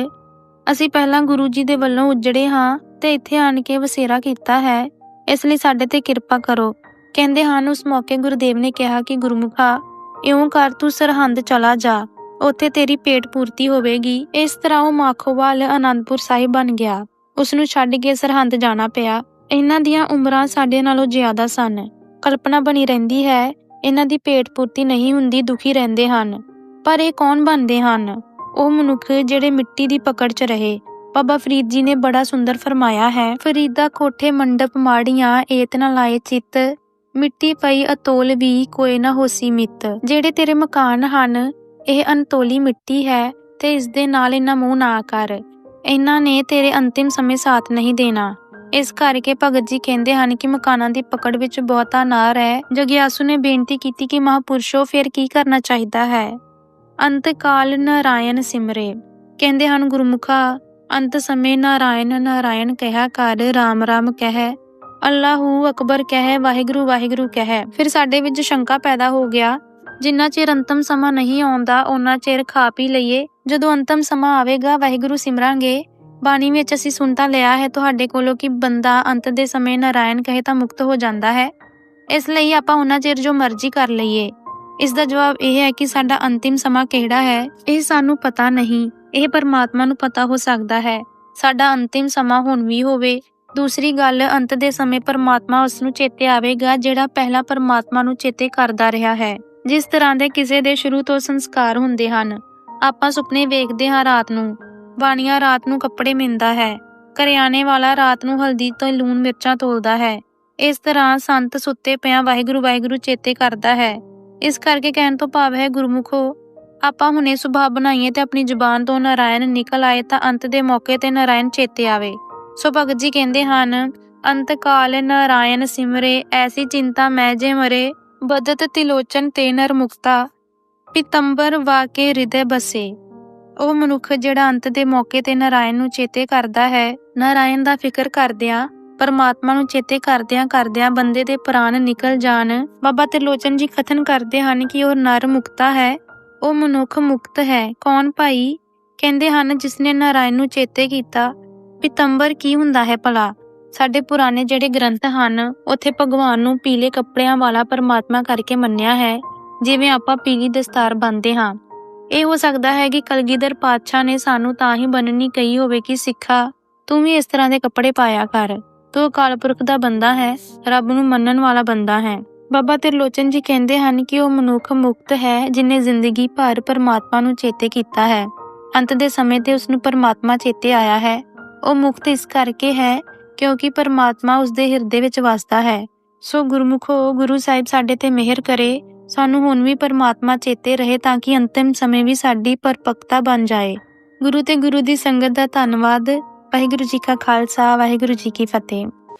ਅਸੀਂ ਪਹਿਲਾਂ ਗੁਰੂ ਜੀ ਦੇ ਵੱਲੋਂ ਉੱਜੜੇ ਹਾਂ ਤੇ ਇੱਥੇ ਆਣ ਕੇ ਵਸੇਰਾ ਕੀਤਾ ਹੈ। ਇਸ ਲਈ ਸਾਡੇ ਤੇ ਕਿਰਪਾ ਕਰੋ। ਕਹਿੰਦੇ ਹਨ, ਉਸ ਮੌਕੇ ਗੁਰਦੇਵ ਨੇ ਕਿਹਾ ਕਿ, ਗੁਰਮੁਖਾ, ਇਉਂ ਕਰ ਤੂੰ ਸਰਹੰਦ ਚਲਾ ਜਾ। ਉੱਥੇ ਤੇਰੀ ਪੇਟ ਪੂਰਤੀ ਹੋਵੇਗੀ। ਇਸ ਤਰ੍ਹਾਂ ਉਹ ਮਾਖੋਵਾਲ ਆਨੰਦਪੁਰ ਸਾਹਿਬ ਬਣ ਗਿਆ। ਉਸ ਨੂੰ ਛੱਡ ਕੇ ਸਰਹੰਦ ਜਾਣਾ ਪਿਆ। ਇਹਨਾਂ ਦੀਆਂ ਉਮਰਾਂ ਸਾਡੇ ਨਾਲੋਂ ਜ਼ਿਆਦਾ ਸਨ। ਕਲਪਨਾ ਬਣੀ ਰਹਿੰਦੀ ਹੈ, ਇਹਨਾਂ ਦੀ ਪੇਟ ਪੂਰਤੀ ਨਹੀਂ ਹੁੰਦੀ, ਦੁਖੀ ਰਹਿੰਦੇ ਹਨ। ਪਰ ਇਹ ਕੌਣ ਬਣਦੇ ਹਨ? ਉਹ ਮਨੁੱਖ ਜਿਹੜੇ ਮਿੱਟੀ ਦੀ ਪਕੜ 'ਚ ਰਹੇ। ਬਾਬਾ ਫਰੀਦ ਜੀ ਨੇ ਬੜਾ ਸੁੰਦਰ ਫਰਮਾਇਆ ਹੈ, ਫਰੀਦਾ ਕੋਠੇ ਮੰਡਪ ਮਾੜੀਆਂ ਏਤ ਨਾ ਲਾਏ ਚਿੱਤ, ਮਿੱਟੀ ਪਈ ਅਤੋਲ ਵੀ ਕੋਈ ਨਾ ਹੋਸੀ ਮਿੱਤ। ਜਿਹੜੇ ਤੇਰੇ ਮਕਾਨ ਹਨ, ਇਹ ਅਨਤੋਲੀ ਮਿੱਟੀ ਹੈ, ਤੇ ਇਸ ਦੇ ਨਾਲ ਇਹਨਾਂ ਮੂੰਹ ਨਾ ਕਰ। ਇਹਨਾਂ ਨੇ ਤੇਰੇ ਅੰਤਿਮ ਸਮੇਂ ਸਾਥ ਨਹੀਂ ਦੇਣਾ। ਇਸ ਕਰਕੇ ਭਗਤ ਜੀ ਕਹਿੰਦੇ ਹਨ ਕਿ ਮਕਾਨਾਂ ਦੀ ਪਕੜ ਵਿੱਚ ਬਹੁਤਾ ਨਾ ਰਹਿ। ਜਗਿਆਸੂ ਨੇ ਬੇਨਤੀ ਕੀਤੀ ਕਿ ਮਹਾਪੁਰਸ਼ੋ ਫਿਰ ਕੀ ਕਰਨਾ ਚਾਹੀਦਾ ਹੈ? ਅੰਤ ਕਾਲ ਨਾਰਾਇਣ ਸਿਮਰੇ। ਕਹਿੰਦੇ ਹਨ, ਗੁਰਮੁਖਾ, ਅੰਤ ਸਮੇਂ ਨਾਰਾਇਣ ਨਾਰਾਇਣ ਕਹਿਆ ਕਰ, ਰਾਮ ਰਾਮ ਕਹਿ। ਅੱਲਾਹੂ ਅਕਬਰ ਕਹਿ, ਵਾਹਿਗੁਰੂ ਵਾਹਿਗੁਰੂ ਕਹਿ। ਫਿਰ ਸਾਡੇ ਵਿੱਚ ਸ਼ੰਕਾ ਪੈਦਾ ਹੋ ਗਿਆ। ਜਿੰਨਾ ਚਿਰ ਅੰਤਮ ਸਮਾਂ ਨਹੀਂ ਆਉਂਦਾ ਉਹਨਾਂ ਚਿਰ ਖਾ ਪੀ ਲਈਏ। ਜਦੋਂ ਅੰਤਮ ਸਮਾਂ ਆਵੇਗਾ, ਵਾਹਿਗੁਰੂ ਸਿਮਰਾਂਗੇ। ਬਾਣੀ ਵਿੱਚ ਅਸੀਂ ਸੁਣ ਤਾਂ ਲਿਆ ਹੈ, ਤੁਹਾਡੇ ਕੋਲੋਂ ਕਿ ਬੰਦਾ ਅੰਤ ਦੇ ਸਮੇਂ ਨਾਰਾਇਣ ਕਹੇ ਤਾਂ ਮੁਕਤ ਹੋ ਜਾਂਦਾ ਹੈ। ਇਸ ਲਈ ਆਪਾਂ ਉਹਨਾਂ ਚਿਰ ਜੋ ਮਰਜ਼ੀ ਕਰ ਲਈਏ। ਇਸ ਦਾ ਜਵਾਬ ਇਹ ਹੈ ਕਿ ਸਾਡਾ ਅੰਤਿਮ ਸਮਾਂ ਕਿਹੜਾ ਹੈ, ਇਹ ਸਾਨੂੰ ਪਤਾ ਨਹੀਂ। ਇਹ ਪਰਮਾਤਮਾ ਨੂੰ ਪਤਾ ਹੋ ਸਕਦਾ ਹੈ। ਸਾਡਾ ਅੰਤਿਮ ਸਮਾਂ ਹੁਣ ਵੀ ਹੋਵੇ। ਦੂਸਰੀ ਗੱਲ, ਅੰਤ ਦੇ ਸਮੇਂ ਪਰਮਾਤਮਾ ਉਸ ਨੂੰ ਚੇਤੇ ਆਵੇਗਾ, ਜਿਹੜਾ ਪਹਿਲਾਂ ਪਰਮਾਤਮਾ ਨੂੰ ਚੇਤੇ ਕਰਦਾ ਰਿਹਾ ਹੈ। ਜਿਸ ਤਰ੍ਹਾਂ ਦੇ ਕਿਸੇ ਦੇ ਸ਼ੁਰੂ ਤੋਂ ਸੰਸਕਾਰ ਹੁੰਦੇ ਹਨ। ਆਪਾਂ ਸੁਪਨੇ ਵੇਖਦੇ ਹਾਂ ਰਾਤ ਨੂੰ। ਬਾਣੀਆਂ ਰਾਤ ਨੂੰ ਕੱਪੜੇ ਮਿੰਦਾ ਹੈ। ਕਰਿਆਣੇ ਵਾਲਾ ਰਾਤ ਨੂੰ ਹਲਦੀ ਤੇ ਲੂਣ ਮਿਰਚਾਂ ਤੋਲਦਾ ਹੈ। ਇਸ ਤਰ੍ਹਾਂ ਸੰਤ ਸੁੱਤੇ ਪਿਆਂ ਵਾਹਿਗੁਰੂ ਵਾਹਿਗੁਰੂ ਚੇਤੇ ਕਰਦਾ ਹੈ। ਇਸ ਕਰਕੇ ਕਹਿਣ ਤੋਂ ਭਾਵ ਹੈ, ਗੁਰਮੁਖੋ, ਆਪਾਂ ਹੁਣੇ ਸੁਭਾਅ ਬਣਾਈਏ ਤੇ ਆਪਣੀ ਜ਼ੁਬਾਨ ਤੋਂ ਨਾਰਾਇਣ ਨਿਕਲ ਆਏ ਤਾਂ ਅੰਤ ਦੇ ਮੌਕੇ ਤੇ ਨਾਰਾਇਣ ਚੇਤੇ ਆਵੇ। ਸੋ ਭਗਤ ਜੀ ਕਹਿੰਦੇ ਹਨ, ਅੰਤ ਕਾਲ ਨਾਰਾਇਣ ਸਿਮਰੇ, ਐਸੀ ਚਿੰਤਾ ਮੈਂ ਜੇ ਮਰੇ, ਬਦਤ ਤਿਲੋਚਨ ਤੇ ਨਰ ਮੁਕਤਾ ਪਿਤੰਬਰ ਵਾਕੇ ਹਿਰਦੇ ਬਸੇ। ਉਹ ਮਨੁੱਖ ਜਿਹੜਾ ਅੰਤ ਦੇ ਮੌਕੇ ਤੇ ਨਾਰਾਇਣ ਨੂੰ ਚੇਤੇ ਕਰਦਾ ਹੈ, ਨਾਰਾਇਣ ਦਾ ਫਿਕਰ ਕਰਦਿਆਂ, ਪਰਮਾਤਮਾ ਨੂੰ ਚੇਤੇ ਕਰਦਿਆਂ ਕਰਦਿਆਂ ਬੰਦੇ ਦੇ ਪ੍ਰਾਣ ਨਿਕਲ ਜਾਣ। ਬਾਬਾ ਤਿਰਲੋਚਨ ਜੀ ਕਥਨ ਕਰਦੇ ਹਨ ਕਿ ਉਹ ਨਰ ਮੁਕਤਾ ਹੈ। ਉਹ ਮਨੁੱਖ ਮੁਕਤ ਹੈ। ਕੌਣ ਭਾਈ? ਕਹਿੰਦੇ ਹਨ ਜਿਸ ਨੇ ਨਾਰਾਇਣ ਨੂੰ ਚੇਤੇ ਕੀਤਾ। ਪਿਤੰਬਰ ਕੀ ਹੁੰਦਾ ਹੈ ਭਲਾ? ਸਾਡੇ ਪੁਰਾਣੇ ਜਿਹੜੇ ਗ੍ਰੰਥ ਹਨ, ਉੱਥੇ ਭਗਵਾਨ ਨੂੰ ਪੀਲੇ ਕੱਪੜਿਆਂ ਵਾਲਾ ਪਰਮਾਤਮਾ ਕਰਕੇ ਮੰਨਿਆ ਹੈ। ਜਿਵੇਂ ਆਪਾਂ ਪੀਲੀ ਦਸਤਾਰ ਬੰਨਦੇ ਹਾਂ। ਇਹ ਹੋ ਸਕਦਾ ਹੈ ਕਿ ਕਲਗੀਧਰ ਪਾਤਸ਼ਾਹ ਨੇ ਸਾਨੂੰ ਤਾਂ ਹੀ ਬੰਨਣੀ ਕਹੀ ਹੋਵੇ ਕਿ ਸਿੱਖਾ, ਤੂੰ ਵੀ ਇਸ ਤਰ੍ਹਾਂ ਦੇ ਕੱਪੜੇ ਪਾਇਆ ਕਰ। ਤੂੰ ਅਕਾਲ ਪੁਰਖ ਦਾ ਬੰਦਾ ਹੈ, ਰੱਬ ਨੂੰ ਮੰਨਣ ਵਾਲਾ ਬੰਦਾ ਹੈ। ਬਾਬਾ ਤਿਰਲੋਚਨ ਜੀ ਕਹਿੰਦੇ ਹਨ ਕਿ ਉਹ ਮਨੁੱਖ ਮੁਕਤ ਹੈ ਜਿਨੇ ਜ਼ਿੰਦਗੀ ਭਰ ਪਰਮਾਤਮਾ ਨੂੰ ਚੇਤੇ ਕੀਤਾ ਹੈ। ਅੰਤ ਦੇ ਸਮੇਂ ਤੇ ਉਸ ਨੂੰ ਪਰਮਾਤਮਾ ਚੇਤੇ ਆਇਆ ਹੈ। ਉਹ ਮੁਕਤ ਇਸ ਕਰਕੇ ਹੈ ਕਿਉਂਕਿ ਪਰਮਾਤਮਾ ਉਸ ਦੇ ਹਿਰਦੇ ਵਿੱਚ ਵਸਦਾ ਹੈ। ਸੋ ਗੁਰਮੁਖੋ, ਗੁਰੂ ਸਾਹਿਬ ਸਾਡੇ ਤੇ ਮਿਹਰ ਕਰੇ। ਸਾਨੂੰ ਹੁਣ ਵੀ ਪਰਮਾਤਮਾ ਚੇਤੇ ਰਹੇ ਤਾਂ ਕਿ ਅੰਤਿਮ ਸਮੇਂ ਵੀ ਸਾਡੀ ਪਰਪਕਤਾ ਬਣ ਜਾਏ। ਗੁਰੂ ਤੇ ਗੁਰੂ ਦੀ ਸੰਗਤ ਦਾ ਧੰਨਵਾਦ। ਵਾਹਿਗੁਰੂ ਜੀ ਕਾ ਖਾਲਸਾ, ਵਾਹਿਗੁਰੂ ਜੀ ਕੀ ਫਤਿਹ।